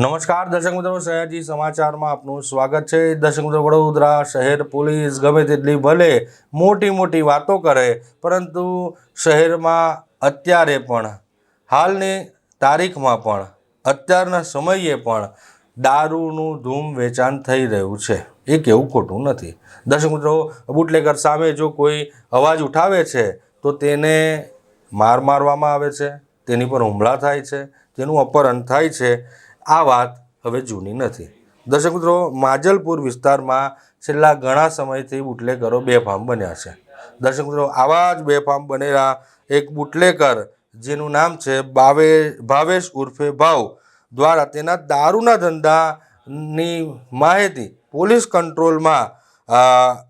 નમસ્કાર, દર્શક મિત્રો, સયાજી સમાચારમાં આપનું સ્વાગત છે. દર્શક મિત્રો, વડોદરા શહેર પોલીસ ગમે તેટલી ભલે મોટી મોટી વાતો કરે, પરંતુ શહેરમાં અત્યારે પણ, હાલની તારીખમાં પણ, અત્યારના સમયે પણ દારૂનું ધૂમ વેચાણ થઈ રહ્યું છે. એ કેવું ખોટું નથી. દર્શક મિત્રો બુટલેકર સામે જો કોઈ અવાજ ઉઠાવે છે, તો તેને માર મારવામાં આવે છે, તેની પર હુમલા થાય છે, તેનું અપહરણ થાય છે. આ વાત હવે જૂની નથી. દર્શક મિત્રો, માજલપુર વિસ્તારમાં છેલ્લા ઘણા સમયથી બુટલેકરો બેફામ બન્યા છે. દર્શક મિત્રો, આવા જ બેફામ બનેલા એક બુટલેકર, જેનું નામ છે ભાવે ભાવેશ ઉર્ફે ભાવ, દ્વારા તેના દારૂના ધંધાની માહિતી પોલીસ કંટ્રોલમાં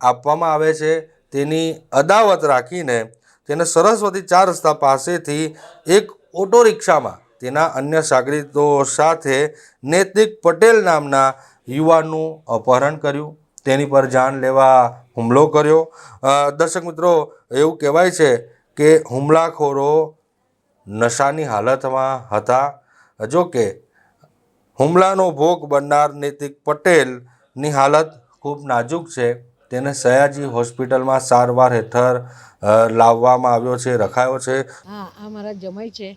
આપવામાં આવે છે. તેની અદાવત રાખીને તેને સરસ્વતી ચાર રસ્તા પાસેથી એક ઓટો રિક્ષામાં તેના અન્ય સાગરીતો સાથે નૈતિક પટેલ નામના યુવાનનું અપહરણ કર્યું. તેની પર જાન લેવા હુમલો કર્યો. દર્શક મિત્રો, એવું કહેવાય છે કે હુમલાખોરો નશાની હાલતમાં હતા. જો કે, હુમલાનો ભોગ બનનાર નૈતિક પટેલની હાલત ખૂબ નાજુક છે. તેને સયાજી હોસ્પિટલમાં સારવાર હેઠળ લાવવામાં આવ્યો છે, રખાયો છે. હા, આ મારા જમાઈ છે.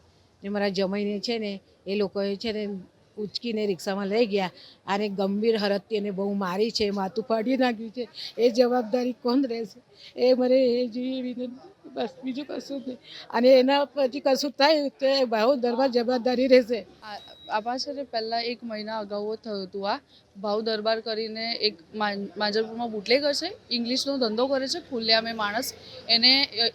ને મારા જમાઈને છે ને, એ લોકોએ છે ને ઉચકીને રિક્ષામાં લઈ ગયા અને ગંભીર હરતથી એને બહુ મારી છે, માથું ફાડી નાખ્યું છે. એ જવાબદારી કોણ રહેશે? એ મને એ જોઈએ બસ બીજું કશું જ નહીં. અને એના પછી કશું થાય તો એ બહુ દરબાર જવાબદારી રહેશે. આ છે ને પહેલાં એક મહિના અગાઉ થયું હતું આ. ભાવ દરબાર કરીને એક માંજરપુરમાં બુટલેગર છે ઇંગ્લિશનો ધંધો કરે છે, ખુલ્લેઆમે માણસ. એને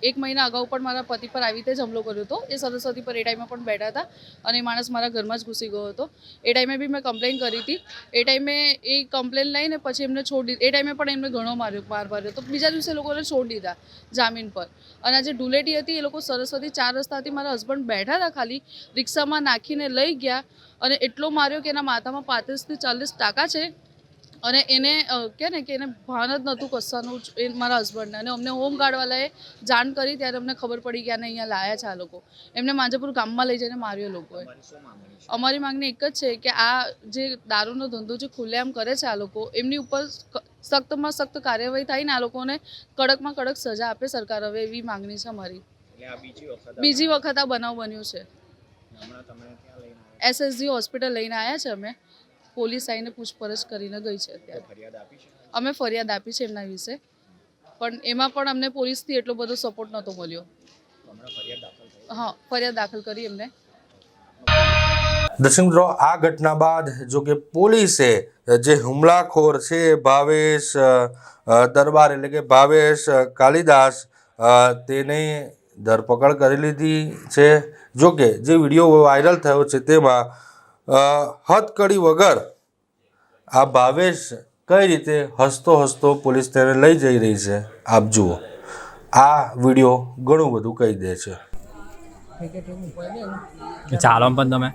એક મહિના અગાઉ પણ મારા પતિ પર આવી રીતે જ હુમલો કર્યો હતો. એ સરસ્વતી પર એ ટાઈમે પણ બેઠા હતા અને એ માણસ મારા ઘરમાં જ ઘૂસી ગયો હતો. એ ટાઈમે બી મેં કમ્પ્લેન કરી હતી. એ ટાઈમે એ કમ્પ્લેન લઈને પછી એમને છોડી એ ટાઈમે પણ એમને ઘણો માર્યો, માર માર્યો તો બીજા દિવસે લોકોને છોડી દીધા જામીન પર. અને જે ડુલેટી હતી એ લોકો સરસ્વતી ચાર રસ્તાથી મારા હસબન્ડ બેઠા હતા ખાલી. રિક્ષામાં નાખીને લઈ ગયા. અને એટલો માર્યો કે એના માથામાં પાંત્રીસથી ચાલીસ ટાંકા છે. અને એને કહે ને કે એને ભાન જ નહોતું કશાનું એ મારા હસબન્ડને અને અમને હોમગાર્ડવાલાએ જાણ કરી ત્યારે અમને ખબર પડી કે આને અહીંયા લાયા છે આ લોકો. એમને માંજાપુર ગામમાં લઈ જઈને માર્યો લોકોએ. અમારી માંગણી એક જ છે કે આ જે દારૂનો ધંધો જે ખુલ્લેઆમ કરે છે આ લોકો એમની ઉપર સખ્તમાં સખ્ત કાર્યવાહી થાય ને આ લોકોને કડકમાં કડક સજા આપે સરકાર હવે એવી માંગણી છે અમારી. બીજી વખત આ બનાવ બન્યો છે. એસએસજી હોસ્પિટલ લઈને આવ્યા છે અમે. પોલીસ આવીને પૂછપરછ કરીને ગઈ છે અત્યારે. ફરિયાદ આપી અમે ફરિયાદ આપી છે એમના વિશે. પણ એમાં પણ અમને પોલીસથી એટલો બધો સપોર્ટ નહોતો મળ્યો. હા ફરિયાદ દાખલ કરી એમને. દર્શક મિત્રો આ ઘટના બાદ જો કે પોલીસે જે હુમલાખોર છે ભાવેશ દરબાર એટલે કે ભાવેશ કાલિદાસ તેને ધરપકડ કરી લીધી છે. જો કે જે વીડિયો વાયરલ થયો છે તેમાં હથકડી વગર આ ભાવેશ કઈ રીતે હસતો હસતો પોલીસ તેને લઈ જઈ રહી છે, આપ જુઓ. આ વીડિયો ઘણું બધું કહી દે છે. ચાલો પણ તમે.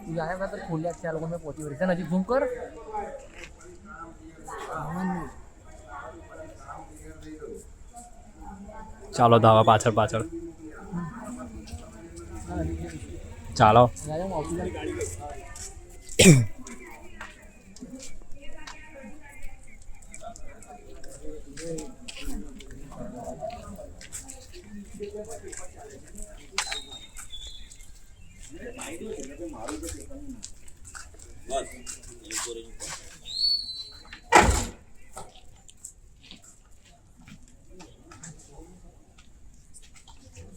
ચાલો તો પાછળ પાછળ. ચાલો.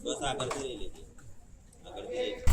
બસ આગળથી લઈ લેજે. આગળથી લઈ